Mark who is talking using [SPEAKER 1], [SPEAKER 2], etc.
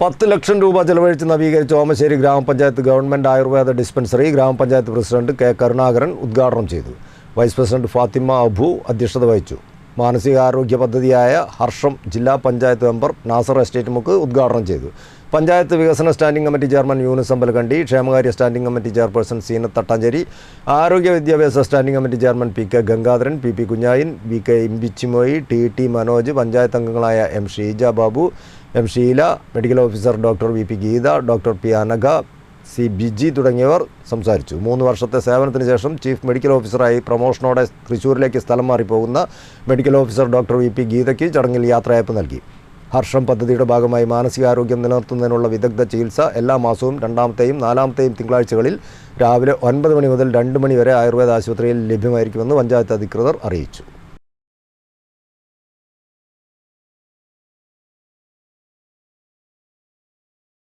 [SPEAKER 1] പത്ത് ലക്ഷം രൂപ ചെലവഴിച്ച് നവീകരിച്ച Omassery grama panchayat government Ayurveda dispensary grama panchayat president K Karunakaran ഉദ്ഘാടനം ചെയ്തു. വൈസ് പ്രസിഡന്റ് ഫാത്തിമ അബു അധ്യക്ഷത വഹിച്ചു. മാനസികാരോഗ്യ പദ്ധതിയായ ഹർഷം ജില്ലാ പഞ്ചായത്ത് മെമ്പർ നാസർ എസ്റ്റേറ്റ് മുക്ക് ഉദ്ഘാടനം ചെയ്തു. പഞ്ചായത്ത് വികസന standing committee chairman Yunis Ambalakandi ക്ഷേമകാര്യ standing committee chairperson Seena Thattancheri ആരോഗ്യ വിദ്യാഭ്യാസ standing committee chairman P K Gangadharan P P Kunhayin V K Imbichimoyi T T Manoj panchayat അംഗങ്ങളായ M Sheeja Babu M Sheela medical officer doctor V P Geetha doctor P Anagha C Biji തുടങ്ങിയവർ സംസാരിച്ചു. മൂന്ന് വർഷത്തെ സേവനത്തിന് ശേഷം chief medical ഓഫീസറായി പ്രൊമോഷനോടെ തൃശ്ശൂരിലേക്ക് സ്ഥലം മാറിപ്പോകുന്ന medical officer doctor V P ഗീതയ്ക്ക് ചടങ്ങിൽ യാത്രയയപ്പ് നൽകി. ഹർഷം പദ്ധതിയുടെ ഭാഗമായി മാനസികാരോഗ്യം നിലനിർത്തുന്നതിനുള്ള വിദഗ്ധ ചികിത്സ എല്ലാ മാസവും രണ്ടാമത്തെയും നാലാമത്തെയും തിങ്കളാഴ്ചകളിൽ രാവിലെ ഒൻപത് മണി മുതൽ രണ്ട് മണി വരെ ആയുർവേദ ആശുപത്രിയിൽ ലഭ്യമായിരിക്കുമെന്ന് പഞ്ചായത്ത് അധികൃതർ അറിയിച്ചു.